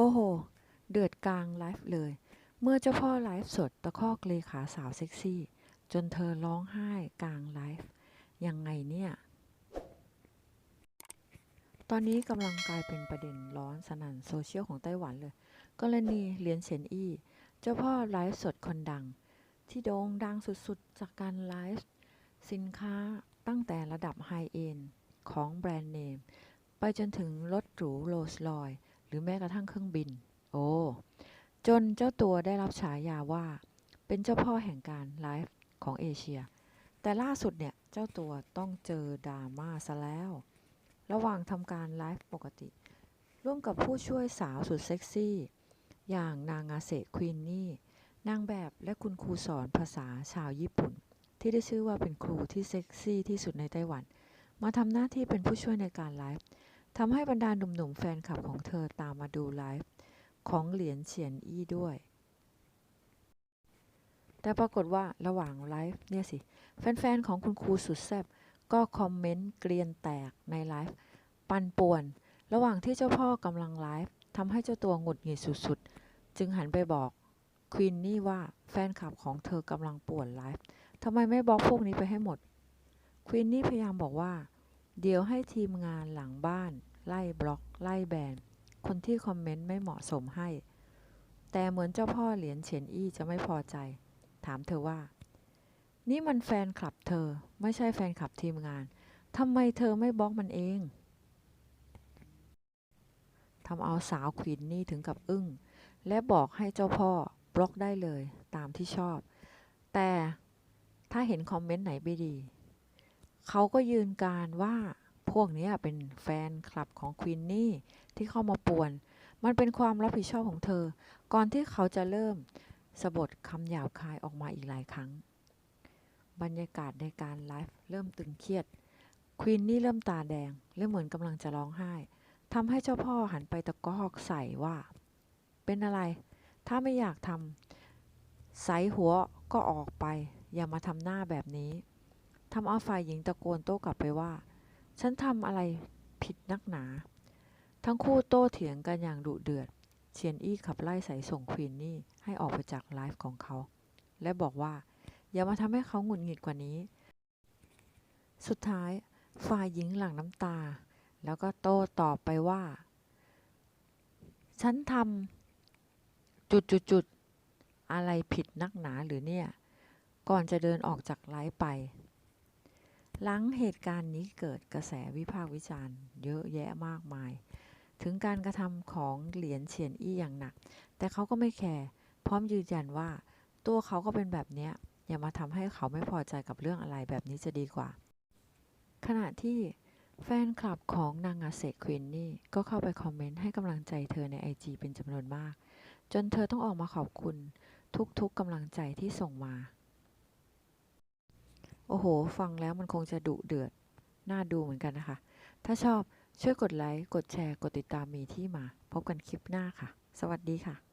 โอ้โห เดือดกลางไลฟ์เลย เมื่อเจ้าพ่อไลฟ์สดตะคอกเลขาสาวเซ็กซี่ จนเธอร้องไห้กลางไลฟ์ ยังไงเนี่ย ตอนนี้กำลังกลายเป็นประเด็นร้อนสนั่นโซเชียลของไต้หวันเลย กรณีเหรียญเฉียนอี้ เจ้าพ่อไลฟ์สดคนดัง ที่โด่งดังสุดๆ จากการไลฟ์สินค้าตั้งแต่ระดับไฮเอ็นของแบรนด์เนม ไปจนถึงรถหรูโรลส์รอยซ์ หรือแม้กระทั่งเครื่องบิน โอ้จนเจ้าตัวได้รับฉายาว่า เป็นเจ้าพ่อแห่งการไลฟ์ของเอเชีย แต่ล่าสุดเนี่ย เจ้าตัวต้องเจอดราม่าซะแล้ว ระหว่างทำการไลฟ์ปกติ ร่วมกับผู้ช่วยสาวสุดเซ็กซี่ อย่างนางาเซควีนนี่นางแบบและคุณครูสอนภาษาชาวญี่ปุ่น ที่ได้ชื่อว่าเป็นครูที่เซ็กซี่ที่สุดในไต้หวัน มาทำหน้าที่เป็นผู้ช่วยในการไลฟ์ ทำให้บรรดาหนุ่มๆแฟนคลับของเธอตามมาดูไลฟ์ของเหรียญเฉียนอี้ด้วย แต่ปรากฏว่าระหว่างไลฟ์เนี่ยสิ แฟนๆ ของคุณครูสุดแซ่บก็คอมเมนต์เกรียนแตกในไลฟ์ปันป่วน ระหว่างที่เจ้าพ่อกำลังไลฟ์ทำให้เจ้าตัวหงุดหงิดสุดๆ จึงหันไปบอกควีนนี่ว่าแฟนคลับของเธอกำลังป่วนไลฟ์ทำไมไม่บล็อกพวกนี้ไปให้หมดควีนนี่พยายามบอกว่า เดี๋ยวให้ทีมงานหลังบ้าน ไล่บล็อก ไล่แบน คนที่คอมเมนต์ไม่เหมาะสมให้ แต่เหมือนเจ้าพ่อเหรียญเฉียนอี้จะไม่พอใจ ถามเธอว่า นี่มันแฟนคลับเธอ ไม่ใช่แฟนคลับทีมงานทำไมเธอไม่บล็อกมันเองทำเอาสาวควีนนี่ถึงกับอึ้ง และบอกให้เจ้าพ่อบล็อกได้เลยตามที่ชอบ แต่ถ้าเห็นคอมเมนต์ไหนไม่ดี เขาก็ยืนการว่า พวกนี้เป็นแฟนคลับของควีนนี่ที่เข้ามาป่วน มันเป็นความรับผิดชอบของเธอ ก่อนที่เขาจะเริ่มสะบดคำหยาบคายออกมาอีกหลายครั้ง บรรยากาศในการไลฟ์เริ่มตึงเครียด ควีนนี่เริ่มตาแดงและเหมือนกำลังจะร้องไห้ทำให้เจ้าพ่อหันไปตะกอกใส่ว่า เป็นอะไร ถ้าไม่อยากทำใสหัวก็ออกไป อย่ามาทำหน้าแบบนี้ทำเอาฝ่ายหญิงตะโกนโต้กลับไปว่า ฉันทำอะไรผิดนักหนา ทั้งคู่โต้เถียงกันอย่างดุเดือด เชียนอี้ขับไล่สายส่งควีนนี่ให้ออกไปจากไลฟ์ของเขา และบอกว่า อย่ามาทำให้เขาหงุดหงิดกว่านี้ สุดท้ายฝ่ายหญิงหลั่งน้ำตา แล้วก็โต้ตอบไปว่า ฉันทำจุดจุดจุดๆอะไรผิดนักหนาหรือเนี่ย ก่อนจะเดินออกจากไลฟ์ไป หลังเหตุการณ์นี้เกิดกระแสวิพากษ์วิจารณ์ เยอะแยะมากมาย ถึงการกระทำของเหรียญเฉียนอี้อย่างหนัก แต่เขาก็ไม่แคร์พร้อมยืนยันว่า ตัวเขาก็เป็นแบบเนี้ยอย่ามาทำให้เขาไม่พอใจกับเรื่องอะไรแบบนี้จะดีกว่า ขณะที่แฟนคลับของนางอาเซควินนี่ก็เข้าไปคอมเมนต์ให้กำลังใจเธอในไอจเป็นจำนวนมาก จนเธอต้องออกมาขอบคุณทุกๆกำลังใจที่ส่งมา โอ้โห ฟังแล้วมันคงจะดุเดือด น่าดูเหมือนกันนะคะ ถ้าชอบช่วยกดไลค์ กดแชร์ กดติดตามมีที่มา พบกันคลิปหน้าค่ะ สวัสดีค่ะ